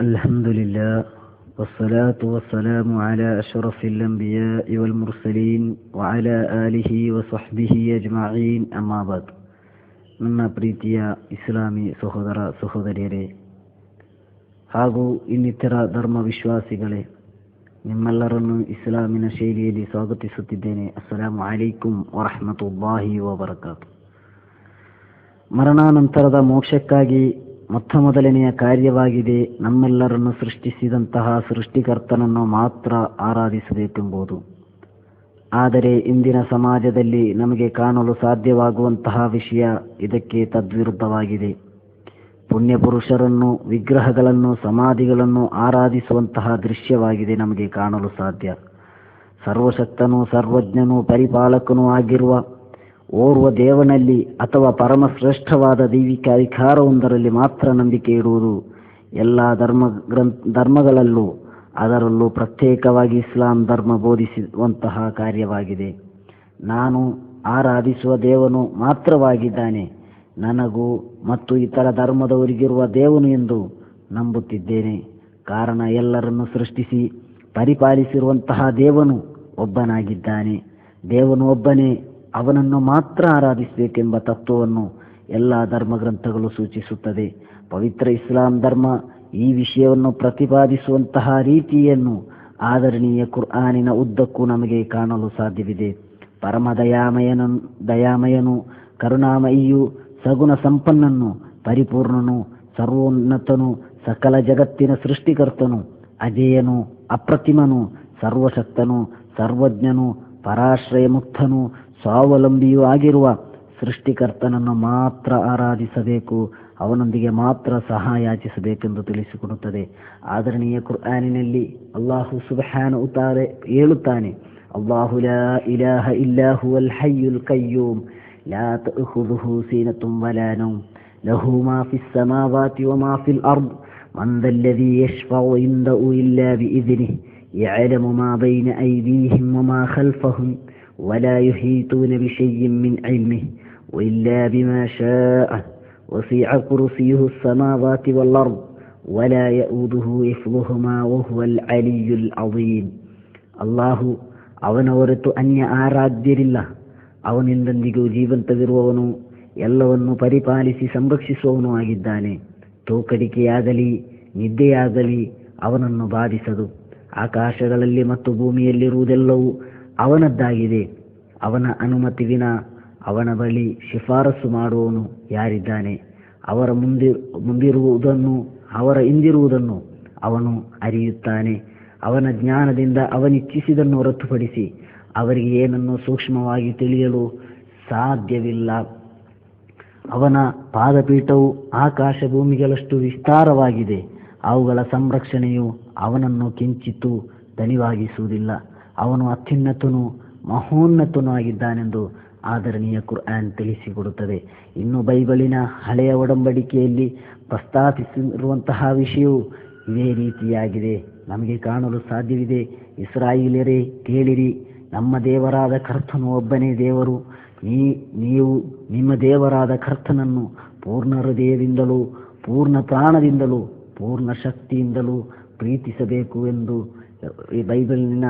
الحمد لله والصلاة والسلام على أشرف الأنبياء والمرسلين وعلى آله وصحبه أجمعين أما بعد ನನ್ನ ಪ್ರೀತಿಯ ಇಸ್ಲಾಮಿ ಸಹೋದರ ಸಹೋದರಿಯರೇ ಹಾಗೂ ಇನ್ನಿತರ ಧರ್ಮ ವಿಶ್ವಾಸಿಗಳೇ ನಿಮ್ಮೆಲ್ಲರನ್ನು ಇಸ್ಲಾಮಿನ ಶೈಲಿಯಲ್ಲಿ ಸ್ವಾಗತಿಸುತ್ತಿದ್ದೇನೆ ಅಸ್ಸಲಾಮು ಅಲೈಕುಂ ವರಹಮತುಲ್ಲಾಹಿ ವಬರಕಾತು ಮರಣಾನಂತರದ ಮೋಕ್ಷಕ್ಕಾಗಿ ಮೊತ್ತ ಮೊದಲನೆಯ ಕಾರ್ಯವಾಗಿದೆ. ನಮ್ಮೆಲ್ಲರನ್ನು ಸೃಷ್ಟಿಸಿದಂತಹ ಸೃಷ್ಟಿಕರ್ತನನ್ನು ಮಾತ್ರ ಆರಾಧಿಸಬೇಕೆಂಬುದು. ಆದರೆ ಇಂದಿನ ಸಮಾಜದಲ್ಲಿ ನಮಗೆ ಕಾಣಲು ಸಾಧ್ಯವಾಗುವಂತಹ ವಿಷಯ ಇದಕ್ಕೆ ತದ್ವಿರುದ್ಧವಾಗಿದೆ. ಪುಣ್ಯಪುರುಷರನ್ನು, ವಿಗ್ರಹಗಳನ್ನು, ಸಮಾಧಿಗಳನ್ನು ಆರಾಧಿಸುವಂತಹ ದೃಶ್ಯವಾಗಿದೆ ನಮಗೆ ಕಾಣಲು ಸಾಧ್ಯ. ಸರ್ವಶಕ್ತನೂ, ಸರ್ವಜ್ಞನೂ, ಪರಿಪಾಲಕನೂ ಆಗಿರುವ ಓರ್ವ ದೇವನಲ್ಲಿ ಅಥವಾ ಪರಮಶ್ರೇಷ್ಠವಾದ ದೈವಿಕ ಅಧಿಕಾರವೊಂದರಲ್ಲಿ ಮಾತ್ರ ನಂಬಿಕೆ ಇಡುವುದು ಎಲ್ಲ ಧರ್ಮ ಧರ್ಮಗಳಲ್ಲೂ, ಅದರಲ್ಲೂ ಪ್ರತ್ಯೇಕವಾಗಿ ಇಸ್ಲಾಂ ಧರ್ಮ ಬೋಧಿಸುವಂತಹ ಕಾರ್ಯವಾಗಿದೆ. ನಾನು ಆರಾಧಿಸುವ ದೇವನು ಮಾತ್ರವಾಗಿದ್ದಾನೆ. ನನಗೂ ಮತ್ತು ಇತರ ಧರ್ಮದವರಿಗಿರುವ ದೇವನು ಎಂದು ನಂಬುತ್ತಿದ್ದೇನೆ. ಕಾರಣ ಎಲ್ಲರನ್ನು ಸೃಷ್ಟಿಸಿ ಪರಿಪಾಲಿಸಿರುವಂತಹ ದೇವನು ಒಬ್ಬನಾಗಿದ್ದಾನೆ. ದೇವನು ಒಬ್ಬನೇ. ಅವನನ್ನು ಮಾತ್ರ ಆರಾಧಿಸಬೇಕೆಂಬ ತತ್ವವನ್ನು ಎಲ್ಲ ಧರ್ಮಗ್ರಂಥಗಳು ಸೂಚಿಸುತ್ತದೆ. ಪವಿತ್ರ ಇಸ್ಲಾಂ ಧರ್ಮ ಈ ವಿಷಯವನ್ನು ಪ್ರತಿಪಾದಿಸುವಂತಹ ರೀತಿಯನ್ನು ಆದರಣೀಯ ಕುರ್ಆನಿನ ಉದ್ದಕ್ಕೂ ನಮಗೆ ಕಾಣಲು ಸಾಧ್ಯವಿದೆ. ಪರಮ ದಯಾಮಯನ, ದಯಾಮಯನು, ಕರುಣಾಮಯಿಯು ಸಗುಣ ಸಂಪನ್ನನು, ಪರಿಪೂರ್ಣನು, ಸರ್ವೋನ್ನತನು, ಸಕಲ ಜಗತ್ತಿನ ಸೃಷ್ಟಿಕರ್ತನು, ಅಜೇಯನು, ಅಪ್ರತಿಮನು, ಸರ್ವಶಕ್ತನು, ಸರ್ವಜ್ಞನು ಪರಾಶ್ರಯ ಮುಕ್ತನು ಸ್ವಾವಲಂಬಿಯೂ ಆಗಿರುವ ಸೃಷ್ಟಿಕರ್ತನನ್ನು ಮಾತ್ರ ಆರಾಧಿಸಬೇಕು, ಅವನೊಂದಿಗೆ ಮಾತ್ರ ಸಹಾಯ ಸಹಾಯಾಚಿಸಬೇಕೆಂದು ತಿಳಿಸಿಕೊಡುತ್ತದೆ. ಆದರಣೀಯ ಕುರ್ಆನಿನಲ್ಲಿ ಅಲ್ಲಾಹು ಸುಬಹಾನ ಉತಾರೆ ಹೇಳುತ್ತಾನೆ, ಅಲ್ಲಾಹು ಲಾ ಇಲಾಹ ಇಲ್ಲಾಹು ಅಲ್ ಹಯ್ಯುಲ್ ಕಯ್ಯೂಮ್, ಲಾ ತಅಖುದುಹು ಸೀನತುಂ ವಲಾ ಲಹು ಮಾ ಫಿಸ್ ಸಮಾವಾತಿ ವ ಮಾ ಫಿಲ್ ಅರ್ದ್ ಮನ್ ದಲ್ಲದಿ ಯಶ್ಫೌ ಇಂದಹು ಇಲ್ಲಾ ಬಿಇذನಿಹಿ ಯಅಲಮು ಮಾ ಬೈನ ಐದಿಹಿಂ ವ ಮಾ ಖಲ್ಫಹುಂ ولا يحيطون بشيء من علمه وإلا بما شاء وسع كرسيه السماوات والأرض ولا يؤوده حفظهما وهو العلي العظيم ಅಲ್ಲಾಹು ಅವನ ಹೊರತು ಅನ್ಯ ಆರಾಧ್ಯರಿಲ್ಲ ಅವನಿಂದೊಂದಿಗೂ ಜೀವಂತವಿರುವವನು ಎಲ್ಲವನ್ನು ಪರಿಪಾಲಿಸಿ ಸಂರಕ್ಷಿಸುವವನು ಆಗಿದ್ದಾನೆ ತೂಕಡಿಕೆಯಾಗಲಿ ನಿದ್ದೆಯಾಗಲಿ ಅವನನ್ನು ಬಾಧಿಸದು ಆಕಾಶಗಳಲ್ಲಿ ಮತ್ತು ಭೂಮಿಯಲ್ಲಿರುವುದೆಲ್ಲವೂ ಅವನದ್ದಾಗಿದೆ. ಅವನ ಅನುಮತಿ ವಿನ ಅವನ ಬಳಿ ಶಿಫಾರಸು ಮಾಡುವವನು ಯಾರಿದ್ದಾನೆ? ಅವರ ಮುಂದಿ, ಮುಂದಿರುವುದನ್ನು, ಅವರ ಹಿಂದಿರುವುದನ್ನು ಅವನು ಅರಿಯುತ್ತಾನೆ. ಅವನ ಜ್ಞಾನದಿಂದ ಅವನಿಚ್ಛಿಸಿದನ್ನು ಹೊರತುಪಡಿಸಿ ಅವರಿಗೆ ಏನನ್ನು ಸೂಕ್ಷ್ಮವಾಗಿ ತಿಳಿಯಲು ಸಾಧ್ಯವಿಲ್ಲ. ಅವನ ಪಾದಪೀಠವು ಆಕಾಶ ಭೂಮಿಗಳಷ್ಟು ವಿಸ್ತಾರವಾಗಿದೆ. ಅವುಗಳ ಸಂರಕ್ಷಣೆಯು ಅವನನ್ನು ಕಿಂಚಿತ್ತೂ ದಣಿವಾಗಿಸುವುದಿಲ್ಲ. ಅವನು ಅತ್ಯುನ್ನತನು, ಮಹೋನ್ನತನೂ ಆಗಿದ್ದಾನೆಂದು ಆದರಣೀಯ ಕುರ್ಆನ್ ತಿಳಿಸಿಕೊಡುತ್ತದೆ. ಇನ್ನು ಬೈಬಲಿನ ಹಳೆಯ ಒಡಂಬಡಿಕೆಯಲ್ಲಿ ಪ್ರಸ್ತಾಪಿಸಿರುವಂತಹ ವಿಷಯವು ಇದೇ ರೀತಿಯಾಗಿದೆ. ನಮಗೆ ಕಾಣಲು ಸಾಧ್ಯವಿದೆ ಇಸ್ರಾಯಿಲರೇ ಕೇಳಿರಿ, ನಮ್ಮ ದೇವರಾದ ಕರ್ತನು ಒಬ್ಬನೇ ದೇವರು. ನೀ, ನೀವು ನಿಮ್ಮ ದೇವರಾದ ಕರ್ತನನ್ನು ಪೂರ್ಣ ಹೃದಯದಿಂದಲೂ, ಪೂರ್ಣ ಪ್ರಾಣದಿಂದಲೂ, ಪೂರ್ಣ ಶಕ್ತಿಯಿಂದಲೂ ಪ್ರೀತಿಸಬೇಕು ಎಂದು ಈ ಬೈಬಲಿನ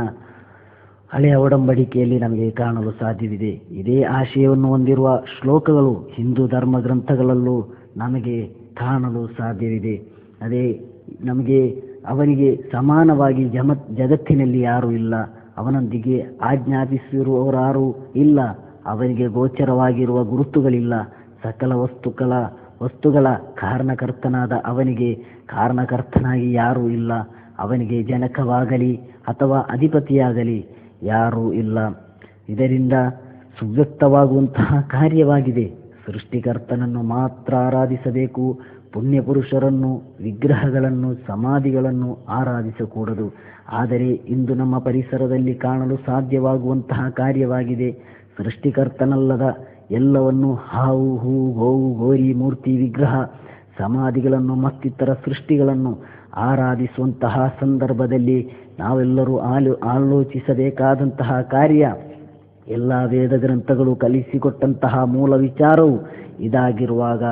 ಹಳೆಯ ಒಡಂಬಡಿಕೆಯಲ್ಲಿ ನಮಗೆ ಕಾಣಲು ಸಾಧ್ಯವಿದೆ. ಇದೇ ಆಶಯವನ್ನು ಹೊಂದಿರುವ ಶ್ಲೋಕಗಳು ಹಿಂದೂ ಧರ್ಮ ಗ್ರಂಥಗಳಲ್ಲೂ ನಮಗೆ ಕಾಣಲು ಸಾಧ್ಯವಿದೆ. ಅದೇ ನಮಗೆ ಅವನಿಗೆ ಸಮಾನವಾಗಿ ಜಮ, ಜಗತ್ತಿನಲ್ಲಿ ಯಾರೂ ಇಲ್ಲ. ಅವನೊಂದಿಗೆ ಆಜ್ಞಾಪಿಸಿರುವವರಾರೂ ಇಲ್ಲ. ಅವನಿಗೆ ಗೋಚರವಾಗಿರುವ ಗುರುತುಗಳಿಲ್ಲ. ಸಕಲ ವಸ್ತುಗಳ ವಸ್ತುಗಳ ಕಾರಣಕರ್ತನಾದ ಅವನಿಗೆ ಕಾರಣಕರ್ತನಾಗಿ ಯಾರೂ ಇಲ್ಲ. ಅವನಿಗೆ ಜನಕವಾಗಲಿ ಅಥವಾ ಅಧಿಪತಿಯಾಗಲಿ. ಯಾರೂ ಇಲ್ಲ. ಇದರಿಂದ ಸುವ್ಯಕ್ತವಾಗುವಂತಹ ಕಾರ್ಯವಾಗಿದೆ. ಸೃಷ್ಟಿಕರ್ತನನ್ನು ಮಾತ್ರ ಆರಾಧಿಸಬೇಕು. ಪುಣ್ಯಪುರುಷರನ್ನು, ವಿಗ್ರಹಗಳನ್ನು, ಸಮಾಧಿಗಳನ್ನು ಆರಾಧಿಸಕೂಡದು. ಆದರೆ ಇಂದು ನಮ್ಮ ಪರಿಸರದಲ್ಲಿ ಕಾಣಲು ಸಾಧ್ಯವಾಗುವಂತಹ ಕಾರ್ಯವಾಗಿದೆ. ಸೃಷ್ಟಿಕರ್ತನಲ್ಲದ ಎಲ್ಲವನ್ನು ಹಾವು, ಹೂ, ಗೋವು, ಗೋರಿ, ಮೂರ್ತಿ, ವಿಗ್ರಹ, ಸಮಾಧಿಗಳನ್ನು, ಮತ್ತಿತರ ಸೃಷ್ಟಿಗಳನ್ನು ಆರಾಧಿಸುವಂತಹ ಸಂದರ್ಭದಲ್ಲಿ ನಾವೆಲ್ಲರೂ ಆಲು, ಆಲೋಚಿಸಬೇಕಾದಂತಹ ಕಾರ್ಯ. ಎಲ್ಲ ವೇದ ಗ್ರಂಥಗಳು ಕಲಿಸಿಕೊಟ್ಟಂತಹ ಮೂಲ ವಿಚಾರವು ಇದಾಗಿರುವಾಗ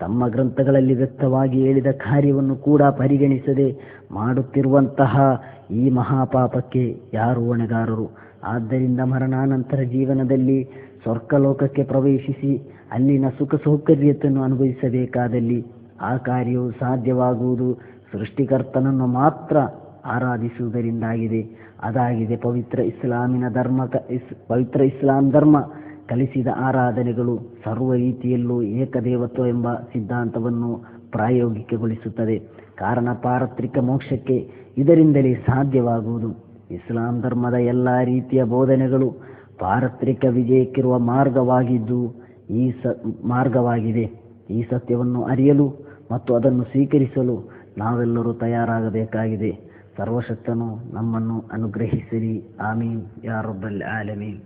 ತಮ್ಮ ಗ್ರಂಥಗಳಲ್ಲಿ ವ್ಯಕ್ತವಾಗಿ ಹೇಳಿದ ಕಾರ್ಯವನ್ನು ಕೂಡ ಪರಿಗಣಿಸದೆ ಮಾಡುತ್ತಿರುವಂತಹ ಈ ಮಹಾಪಾಪಕ್ಕೆ ಯಾರು ಹೊಣೆಗಾರರು? ಆದ್ದರಿಂದ ಮರಣಾನಂತರ ಜೀವನದಲ್ಲಿ ಸ್ವರ್ಗಲೋಕಕ್ಕೆ ಪ್ರವೇಶಿಸಿ ಅಲ್ಲಿನ ಸುಖ ಸೌಕರ್ಯತೆಯನ್ನು ಅನುಭವಿಸಬೇಕಾದಲ್ಲಿ ಆ ಕಾರ್ಯವು ಸಾಧ್ಯವಾಗುವುದು ಸೃಷ್ಟಿಕರ್ತನನ್ನು ಮಾತ್ರ ಆರಾಧಿಸುವುದರಿಂದಾಗಿದೆ. ಅದಾಗಿದೆ ಪವಿತ್ರ ಇಸ್ಲಾಮಿನ ಧರ್ಮ, ಇಸ್- ಪವಿತ್ರ ಇಸ್ಲಾಂ ಧರ್ಮ, ಕಲಿಸಿದ ಆರಾಧನೆಗಳು ಸರ್ವ ರೀತಿಯಲ್ಲೂ ಏಕದೇವತ್ವ ಎಂಬ ಸಿದ್ಧಾಂತವನ್ನು ಪ್ರಾಯೋಗಿಕಗೊಳಿಸುತ್ತದೆ. ಕಾರಣ ಪಾರತ್ರಿಕ ಮೋಕ್ಷಕ್ಕೆ ಇದರಿಂದಲೇ ಸಾಧ್ಯವಾಗುವುದು. ಇಸ್ಲಾಂ ಧರ್ಮದ ಎಲ್ಲ ರೀತಿಯ ಬೋಧನೆಗಳು ಪಾರತ್ರಿಕ ವಿಜಯಕ್ಕಿರುವ ಮಾರ್ಗವಾಗಿದ್ದು ಈ ಸ, ಮಾರ್ಗವಾಗಿದೆ. ಈ ಸತ್ಯವನ್ನು ಅರಿಯಲು ಮತ್ತು ಅದನ್ನು ಸ್ವೀಕರಿಸಲು ನಾವೆಲ್ಲರೂ ತಯಾರಾಗಬೇಕಾಗಿದೆ. ಸರ್ವಶಕ್ತನು ನಮ್ಮನ್ನು ಅನುಗ್ರಹಿಸಿರಿ. ಆಮೀನ್. ಯಾ ರಬ್ಬಲ್ ಆಲಮೀನ್.